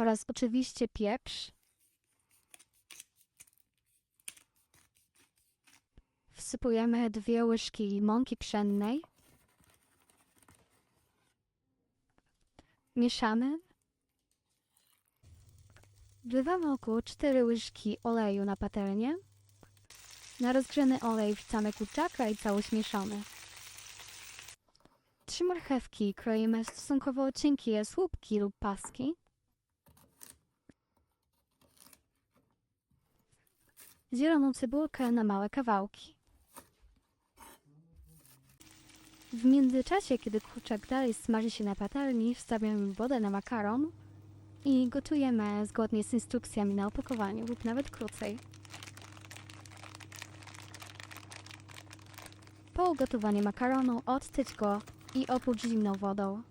oraz oczywiście pieprz. Wsypujemy dwie łyżki mąki pszennej. Mieszamy. Wlewamy około 4 łyżki oleju na patelnię. Na rozgrzany olej wrzucamy kurczaka i całość mieszamy. Trzy marchewki kroimy stosunkowo cienkie słupki lub paski. Zieloną cebulkę na małe kawałki. W międzyczasie, kiedy kurczak dalej smaży się na patelni, wstawiamy wodę na makaron i gotujemy zgodnie z instrukcjami na opakowaniu lub nawet krócej. Po ugotowaniu makaronu odsyć go i opłucz zimną wodą.